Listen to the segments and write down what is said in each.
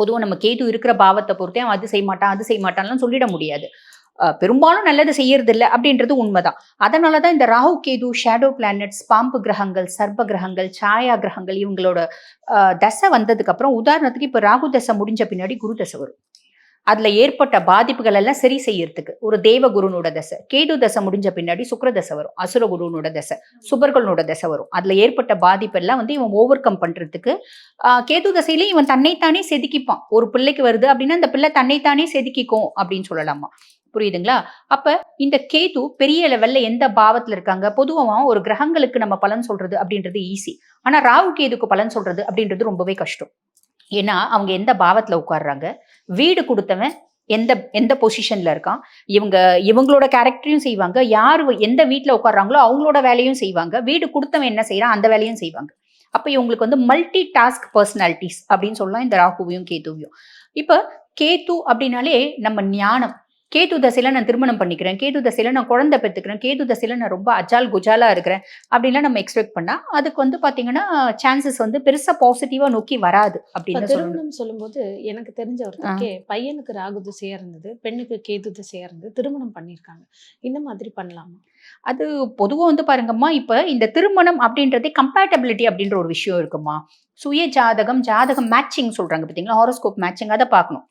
பொதுவாக நம்ம கேது இருக்கிற பாவத்தை பொறுத்தே அவன் அது செய்ய மாட்டான் அது செய்ய மாட்டான்லாம் சொல்லிட முடியாது. பெரும்பாலும் நல்லது செய்யறது இல்லை அப்படின்றது உண்மைதான். அதனால தான் இந்த ராகு கேது ஷேடோ பிளானட்ஸ் பாம்பு கிரகங்கள் சர்ப கிரகங்கள் சாயா கிரகங்கள் இவங்களோட தசை வந்ததுக்கு அப்புறம் உதாரணத்துக்கு இப்போ ராகு தசை முடிஞ்ச பின்னாடி குரு தசை வரும். அதுல ஏற்பட்ட பாதிப்புகள் எல்லாம் சரி செய்யறதுக்கு. ஒரு தேவகுருனோட தசை கேது தசை முடிஞ்ச பின்னாடி சுக்கர தசை வரும் அசுரகுருனோட தசை சுபர்களோட தசை வரும். அதுல ஏற்பட்ட பாதிப்பெல்லாம் வந்து இவன் ஓவர் கம் பண்றதுக்கு கேது தசையில இவன் தன்னைத்தானே செதுக்கிப்பான். ஒரு பிள்ளைக்கு வருது அப்படின்னா அந்த பிள்ளை தன்னைத்தானே செதுக்கிக்கும் அப்படின்னு சொல்லலாமா? புரியுதுங்களா? அப்ப இந்த கேது பெரிய லெவல்ல எந்த பாவத்துல இருக்காங்க? பொதுவா ஒரு கிரகங்களுக்கு நம்ம பலன் சொல்றது அப்படின்றது ஈஸி ஆனா ராகு கேதுக்கு பலன் சொல்றது அப்படின்றது ரொம்பவே கஷ்டம். ஏன்னா அவங்க எந்த பாவத்துல உட்கார்றாங்க? வீடு கொடுத்தவன் எந்த எந்த பொசிஷன்ல இருக்கான்? இவங்க இவங்களோட கேரக்டரையும் செய்வாங்க. யார் எந்த வீட்டில் உட்கார்றாங்களோ அவங்களோட வேலையும் செய்வாங்க. வீடு கொடுத்தவன் என்ன செய்யறான் அந்த வேலையும் செய்வாங்க. அப்போ இவங்களுக்கு வந்து மல்டி டாஸ்க் பர்சனாலிட்டிஸ் அப்படின்னு சொல்லலாம். இந்த ராகுவையும் கேதுவையும். இப்போ கேத்து அப்படின்னாலே நம்ம ஞானம். கேது தசையில நான் திருமணம் பண்ணிக்கிறேன். கேது தசையில நான் குழந்தை பெற்றுக்கிறேன். கேது தசையில நான் ரொம்ப அஜால் குஜாலா இருக்கிறேன். அப்படின்லாம் நம்ம எக்ஸ்பெக்ட் பண்ணா அதுக்கு வந்து பாத்தீங்கன்னா சான்சஸ் வந்து பெருசா பாசிட்டிவா நோக்கி வராது அப்படின்னு திருமணம் சொல்லும்போது எனக்கு தெரிஞ்ச ஒருத்தருக்கே பையனுக்கு ராகு திசையா இருந்தது பெண்ணுக்கு கேது திசையா இருந்தது திருமணம் பண்ணிருக்காங்க இந்த மாதிரி பண்ணலாமா? அது பொதுவாக வந்து பாருங்கம்மா இப்போ இந்த திருமணம் அப்படின்றதே கம்பேட்டபிலிட்டி அப்படின்ற ஒரு விஷயம் இருக்குமா? சுய ஜாதகம் ஜாதகம் மேட்சிங் சொல்றாங்க பார்த்தீங்களா ஹாரோஸ்கோப் மேட்சிங் அதை பார்க்கணும்.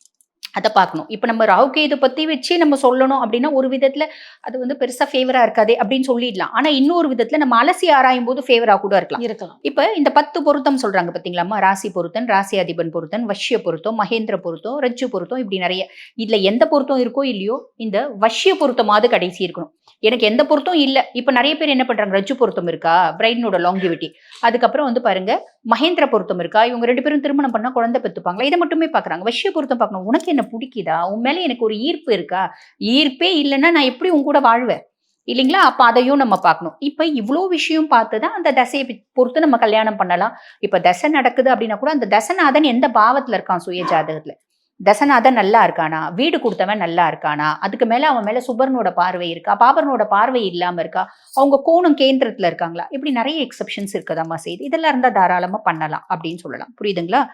அதை பார்க்கணும் இப்போ நம்ம ராகுகேது பற்றி வச்சு நம்ம சொல்லணும் அப்படின்னா ஒரு விதத்தில் அது வந்து பெருசாக ஃபேவராக இருக்காதே அப்படின்னு சொல்லிடலாம். ஆனால் இன்னொரு விதத்தில் நம்ம அலசி ஆராயும் போது ஃபேவராக கூட இருக்கலாம். இருக்கலாம். இப்போ இந்த பத்து பொருத்தம் சொல்றாங்க பாத்தீங்களாம்மா ராசி பொருத்தன் ராசி அதிபன் பொருத்தன் வஷ்ய பொருத்தம் மகேந்திர பொருத்தம் ரஜ்ஜு பொருத்தம் இப்படி நிறைய. இதுல எந்த பொருத்தம் இருக்கோ இல்லையோ இந்த வஷ்ய பொருத்தமாவது கடைசி இருக்கணும். எனக்கு எந்த பொருத்தம் இல்லை. இப்போ நிறைய பேர் என்ன பண்றாங்க? ரஜ்ஜு பொருத்தம் இருக்கா? பிரைட்னோட லாங்கிவிட்டி அதுக்கப்புறம் வந்து பாருங்க மகேந்திர பொருத்தம் இருக்கா? இவங்க ரெண்டு பேரும் திருமணம் பண்ணா குழந்தை பெற்றுப்பாங்களா இதை மட்டுமே பார்க்குறாங்க வஷ்ய பொருத்தம் பார்க்கணும். உனக்கு என்ன பிடிக்குதா? உன் மேல எனக்கு ஒரு ஈர்ப்பு இருக்கா? ஈர்ப்பே இல்லைன்னா நான் எப்படி உன் கூட வாழ்வேன்? இல்லைங்களா? அப்ப அதையும் நம்ம பார்க்கணும். இப்ப இவ்வளோ விஷயம் பார்த்து தான் அந்த தசையை பொறுத்து நம்ம கல்யாணம் பண்ணலாம். இப்ப தசை நடக்குது அப்படின்னா கூட அந்த தசநாதன் எந்த பாவத்துல இருக்கான் சுய ஜாதகத்துல தசநாதன் நல்லா இருக்கானா? வீடு கொடுத்தவன் நல்லா இருக்கானா? அதுக்கு மேல அவன் மேல சுபர்னோட பார்வை இருக்கா? பாபர்னோட பார்வை இல்லாம இருக்கா? அவங்க கோணம் கேந்திரத்துல இருக்காங்களா? இப்படி நிறைய எக்ஸப்ஷன்ஸ் இருக்கதாம்மா செய்து. இதெல்லாம் இருந்தா தாராளமா பண்ணலாம் அப்படின்னு சொல்லலாம். புரியுதுங்களா?